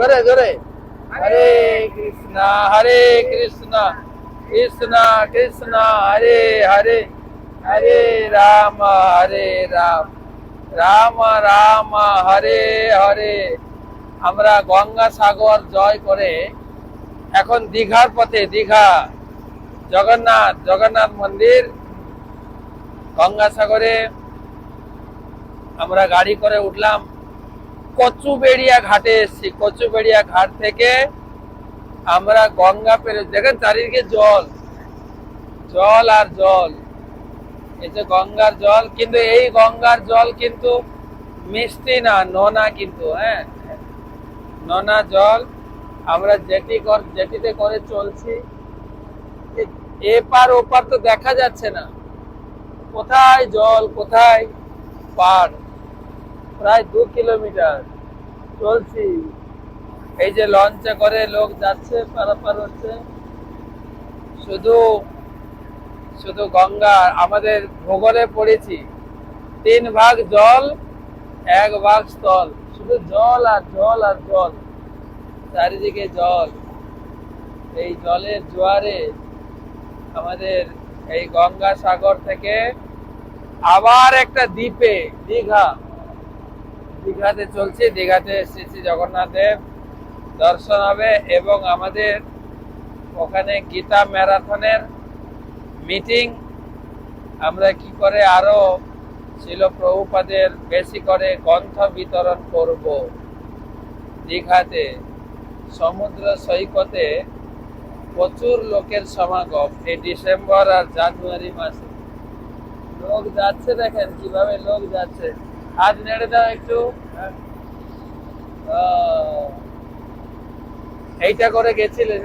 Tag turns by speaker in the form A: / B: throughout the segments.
A: হরে কৃষ্ণ হরে কৃষ্ণ কৃষ্ণ কৃষ্ণ হরে হরে হরে রাম হরে রাম রাম রাম হরে হরে আমরা গঙ্গা সাগর জয় করে এখন দীঘার পথে দীঘা জগন্নাথ জগন্নাথ মন্দির গঙ্গাসাগরে আমরা গাড়ি করে উঠলাম কচুবেড়িয়া ঘাটে এসেছি কচুবেড়িয়া ঘাট থেকে আমরা গঙ্গা পেরে দেখেন চারিদিকে জল জল আর জল এই যে গঙ্গার জল কিন্তু এই গঙ্গার জল কিন্তু মিষ্টি না নোনা কিন্তু হ্যাঁ নোনা জল আমরা জেটি জেটিতে করে চলছি এপার ওপার তো দেখা যাচ্ছে না কোথায় জল কোথায় পাড় প্রায় দু কিলোমিটার চলছি এই যে লঞ্চে করে লোক যাচ্ছে পারাপার হচ্ছে শুধু শুধু গঙ্গা আমাদের ভূগোলে পড়েছি তিন ভাগ জল এক ভাগ স্থল শুধু জল আর জল আর জল চারিদিকে জল এই জলের জোয়ারে আমাদের এই গঙ্গা সাগর থেকে আবার একটা দ্বীপে দীঘা দীঘাতে চলছি দীঘাতে শ্রী শ্রী জগন্নাথের দর্শন হবে এবং আমাদের ওখানে গীতা ম্যারাথনের মিটিং আমরা কি করে আরও ছিল প্রভুপাদের বেশি করে গ্রন্থ বিতরণ করব দীঘাতে সমুদ্র সৈকতে প্রচুর লোকের সমাগম এই ডিসেম্বর আর জানুয়ারি মাসে লোক যাচ্ছে দেখেন কিভাবে লোক যাচ্ছে আজ নেড়ে একটু এইটা করে গেছিলে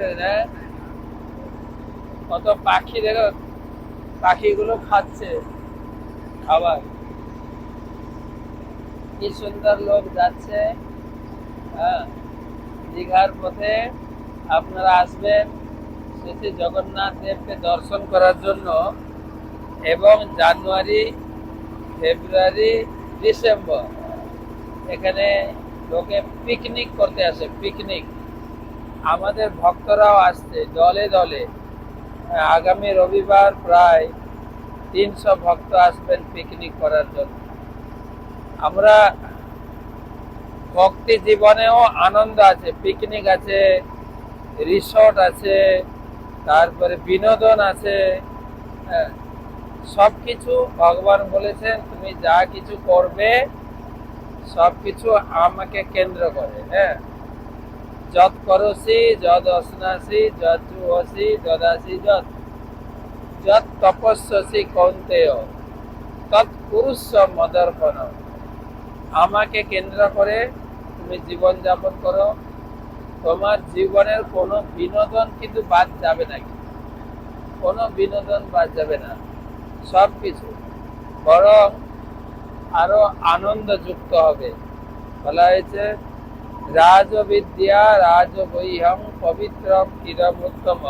A: কত পাখি দেখো পাখিগুলো খাচ্ছে খাবার কি সুন্দর লোক যাচ্ছে দীঘার পথে আপনারা আসবেন শেষে জগন্নাথ দেবকে দর্শন করার জন্য এবং জানুয়ারি ফেব্রুয়ারি ডিসেম্বর এখানে লোকে পিকনিক করতে আসে পিকনিক আমাদের ভক্তরাও আসছে দলে দলে আগামী রবিবার প্রায় তিনশো ভক্ত আসবেন পিকনিক করার জন্য আমরা ভক্তি জীবনেও আনন্দ আছে পিকনিক আছে রিসর্ট আছে তারপরে বিনোদন আছে সবকিছু ভগবান বলেছেন তুমি যা কিছু করবে সবকিছু আমাকে কেন্দ্র করে হ্যাঁ যত করসি যদ অসনাসি যদ জুহসি আসি যত যত তপস্যসি কন্তেয় তৎপুরুষ মদর্পণ আমাকে কেন্দ্র করে তুমি জীবন যাপন করো তোমার জীবনের কোনো বিনোদন কিন্তু বাদ যাবে না কোনো বিনোদন বাদ যাবে না সব কিছু বরং আরো আনন্দযুক্ত হবে বলা হয়েছে রাজবিদ্যা রাজবৈহম পবিত্রম কিরমোত্তম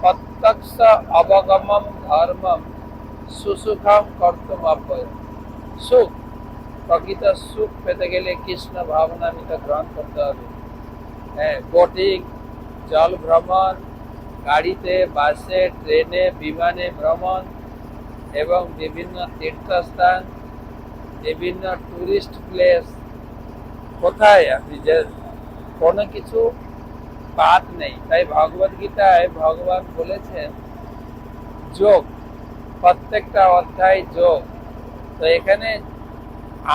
A: প্রত্যক্ষ অবগমম ধর্ম সুসুখম কর্তম সুখ প্রকৃত সুখ পেতে গেলে কৃষ্ণ ভাবনা ভাবনামিত গ্রহণ করতে হবে হ্যাঁ বোটিং জল ভ্রমণ গাড়িতে বাসে ট্রেনে বিমানে ভ্রমণ এবং বিভিন্ন তীর্থস্থান বিভিন্ন টুরিস্ট প্লেস কোথায় আপনি যে কোনো কিছু বাদ নেই তাই ভগবদ গীতায় ভগবান বলেছেন যোগ প্রত্যেকটা অধ্যায় যোগ তো এখানে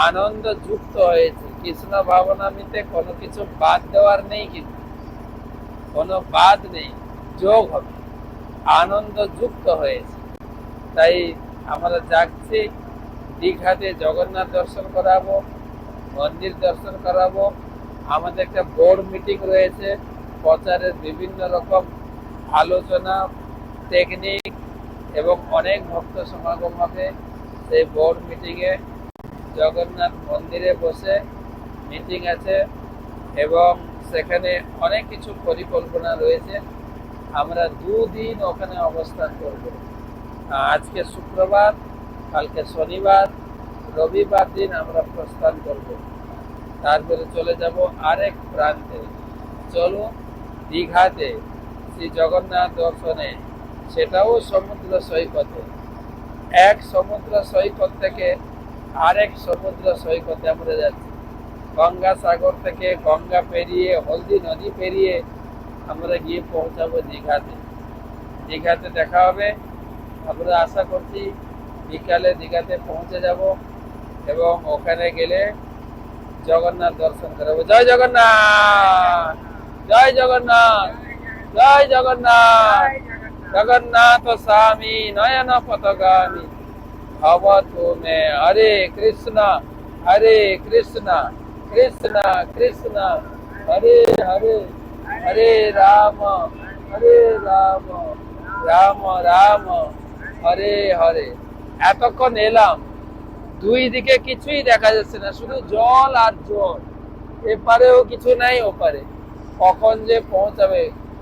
A: আনন্দ যুক্ত হয়েছে কৃষ্ণ ভাবনামিতে কোনো কিছু বাদ দেওয়ার নেই কিন্তু কোনো বাদ নেই যোগ হবে আনন্দ যুক্ত হয়েছে তাই আমরা যাচ্ছি দীঘাতে জগন্নাথ দর্শন করাবো মন্দির দর্শন করাবো আমাদের একটা বোর্ড মিটিং রয়েছে প্রচারের বিভিন্ন রকম আলোচনা টেকনিক এবং অনেক ভক্ত সমাগম হবে সেই বোর্ড মিটিংয়ে জগন্নাথ মন্দিরে বসে মিটিং আছে এবং সেখানে অনেক কিছু পরিকল্পনা রয়েছে আমরা দুদিন ওখানে অবস্থান করবো আজকে শুক্রবার কালকে শনিবার রবিবার দিন আমরা প্রস্থান করব তারপরে চলে যাব আরেক প্রান্তে চলো দীঘাতে শ্রী জগন্নাথ দর্শনে সেটাও সমুদ্র সৈকতে এক সমুদ্র সৈকত থেকে আরেক সমুদ্র সৈকতে আমরা যাচ্ছি গঙ্গা সাগর থেকে গঙ্গা পেরিয়ে হলদি নদী পেরিয়ে আমরা গিয়ে পৌঁছাবো দীঘাতে দীঘাতে দেখা হবে अबरा आशा करती বিকালে দিGATE পৌঁছে যাব এবং ওখানে গেলে জগন্নাথ দর্শন করব জয় জগন্নাথ জয় জগন্নাথ জয় জগন্নাথ জগন্নাথ তো স্বামী নয়ন পদ গানি ভব তুমি हरे कृष्णा हरे कृष्णा कृष्णा कृष्णा हरे हरे हरे राम हरे राम राम राम হরে হরে এতক্ষণ এলাম দুই দিকে কিছুই দেখা যাচ্ছে না শুধু জল আর জল এপারেও কিছু নাই ওপারে কখন যে পৌঁছাবে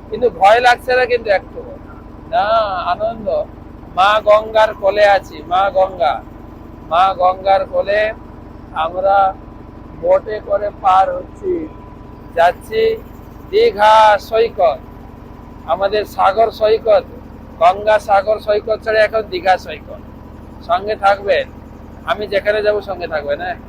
A: কিন্তু ভয় লাগছে না কিন্তু একটু না আনন্দ মা গঙ্গার কোলে আছি মা গঙ্গা মা গঙ্গার কোলে আমরা বোটে করে পার হচ্ছি যাচ্ছি দীঘা সৈকত আমাদের সাগর সৈকত গঙ্গা সাগর সৈকত ছাড়া এখন দীঘা সৈকত সঙ্গে থাকবেন আমি যেখানে যাব সঙ্গে থাকবেন হ্যাঁ